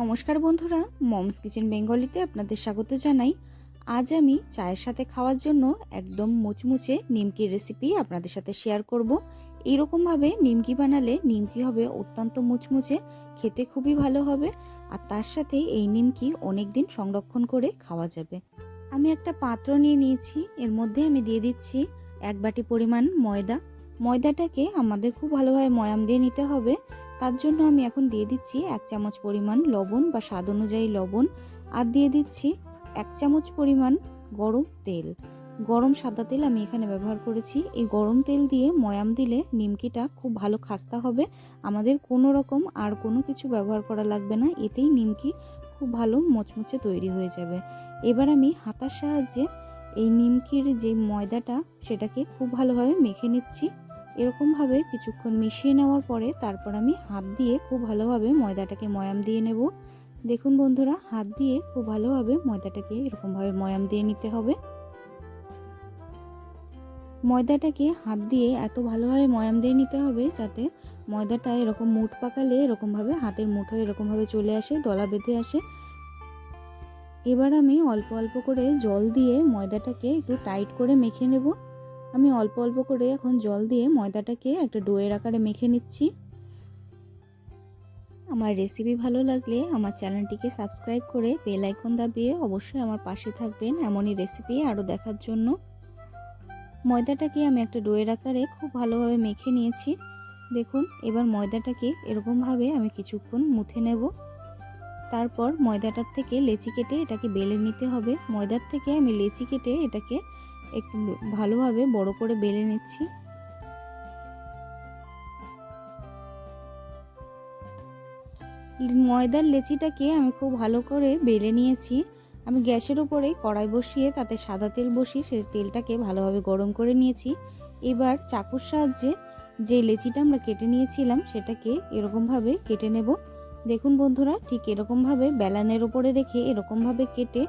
নমস্কার বন্ধুরা, moms kitchen বেঙ্গলিতে আপনাদের স্বাগত জানাই। আজ আমি চায়ের সাথে খাওয়ার জন্য একদম মুচমুচে নিমকির রেসিপি আপনাদের সাথে শেয়ার করব। এইরকমভাবে নিমকি বানালে নিমকি হবে অত্যন্ত মুচমুচে, খেতে খুবই ভালো হবে, আর তার সাথে এই নিমকি অনেক দিন সংরক্ষণ করে খাওয়া যাবে। আমি একটা পাত্র নিয়ে নিয়েছি, এর মধ্যে আমি দিয়ে দিচ্ছি এক বাটি পরিমাণ ময়দা। ময়দাটাকে আমাদের খুব ভালোভাবে ময়াম দিয়ে নিতে হবে তার জন্য আমি এখন দিয়ে দিচ্ছি এক চামচ পরিমাণ লবণ বা স্বাদ অনুযায়ী লবণ আর দিয়ে দিচ্ছি এক চামচ পরিমাণ গরম তেল। গরম সাদা তেল আমি এখানে ব্যবহার করেছি। এই গরম তেল দিয়ে ময়াম দিলে নিমকিটা খুব ভালো খাস্তা হবে। আমাদের কোনো রকম আর কোনো কিছু ব্যবহার করা লাগবে না, এতেই নিমকি খুব ভালো মচমচে তৈরি হয়ে যাবে। এবার আমি হাতার সাহায্যে এই নিমকির যে ময়দাটা, সেটাকে খুব ভালোভাবে মেখে নিচ্ছি। এরকমভাবে কিছুক্ষণ মিশিয়ে নেওয়ার পরে তারপর আমি হাত দিয়ে খুব ভালোভাবে ময়দাটাকে ময়াম দিয়ে নেব। দেখুন বন্ধুরা, হাত দিয়ে খুব ভালোভাবে ময়দাটাকে এরকমভাবে ময়াম দিয়ে নিতে হবে। ময়দাটাকে হাত দিয়ে এত ভালোভাবে ময়াম দিয়ে নিতে হবে যাতে ময়দাটা এরকম মুঠ পাকালে এরকমভাবে হাতের মুঠো এরকমভাবে চলে আসে, দলা বেঁধে আসে। এবার আমি অল্প অল্প করে জল দিয়ে ময়দাটাকে একটু টাইট করে মেখে নেব। আমি অল্প অল্প করে এখন জল দিয়ে ময়দাটাকে একটা ডোয়ের আকারে মেখে নিচ্ছি। আমার রেসিপি ভালো লাগলে আমার চ্যানেলটিকে সাবস্ক্রাইব করে বেল আইকন দাবিয়ে অবশ্যই আমার পাশে থাকবেন এমনই রেসিপি আরও দেখার জন্য। ময়দাটাকে আমি একটা ডোয়ের আকারে খুব ভালোভাবে মেখে নিয়েছি। দেখুন, এবার ময়দাটাকে এরকমভাবে আমি কিছুক্ষণ মুথে নেব। তারপর ময়দাটার থেকে লেচি কেটে এটাকে বেলে নিতে হবে। ময়দার থেকে আমি লেচি কেটে এটাকে একটু ভালোভাবে বড় করে বেলে নিচ্ছি। ময়দার লেচিটাকে আমি খুব ভালো করে বেলে নিয়েছি। আমি গ্যাসের উপরে কড়াই বসিয়ে তাতে সাদা তেল বসিয়ে সেই তেলটাকে ভালোভাবে গরম করে নিয়েছি। এবার চাকুর সাহায্যে যে লেচিটা আমরা কেটে নিয়েছিলাম, সেটাকে এরকমভাবে কেটে নেব। দেখুন বন্ধুরা, ঠিক এরকমভাবে বেলানের ওপরে রেখে এরকমভাবে কেটে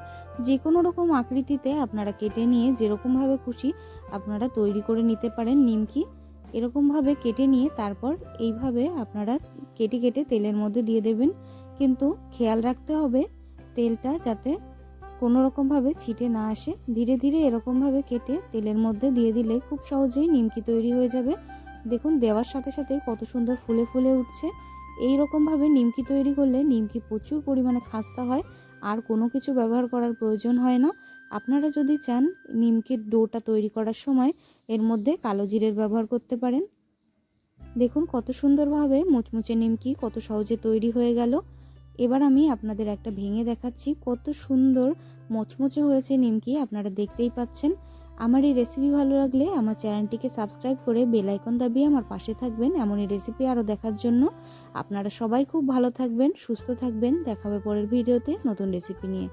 যে কোনো রকম আকৃতিতে আপনারা কেটে নিয়ে যেরকমভাবে খুশি আপনারা তৈরি করে নিতে পারেন নিমকি। এরকমভাবে কেটে নিয়ে তারপর এইভাবে আপনারা কেটে কেটে তেলের মধ্যে দিয়ে দেবেন। কিন্তু খেয়াল রাখতে হবে তেলটা যাতে কোনো রকমভাবে ছিটে না আসে। ধীরে ধীরে এরকমভাবে কেটে তেলের মধ্যে দিয়ে দিলে খুব সহজেই নিমকি তৈরি হয়ে যাবে। দেখুন, দেওয়ার সাথে সাথে কত সুন্দর ফুলে ফুলে উঠছে। এই রকমভাবে নিমকি তৈরি করলে নিমকি প্রচুর পরিমাণে খাস্তা হয়, আর কোনো কিছু ব্যবহার করার প্রয়োজন হয় না। আপনারা যদি চান নিমকির ডোটা তৈরি করার সময় এর মধ্যে কালো জিরের ব্যবহার করতে পারেন। দেখুন কত সুন্দরভাবে মুচমুচে নিমকি কত সহজে তৈরি হয়ে গেল। এবার আমি আপনাদের একটা ভেঙে দেখাচ্ছি কত সুন্দর মচমচে হয়েছে নিমকি, আপনারা দেখতেই পাচ্ছেন। আমার এই রেসিপি ভালো লাগলে আমার চ্যানেলটিকে সাবস্ক্রাইব করে বেল আইকন দাবিয়ে আমার পাশে থাকবেন এমনই রেসিপি আরও দেখার জন্য। আপনারা সবাই খুব ভালো থাকবেন, সুস্থ থাকবেন। দেখাবে পরের ভিডিওতে নতুন রেসিপি নিয়ে।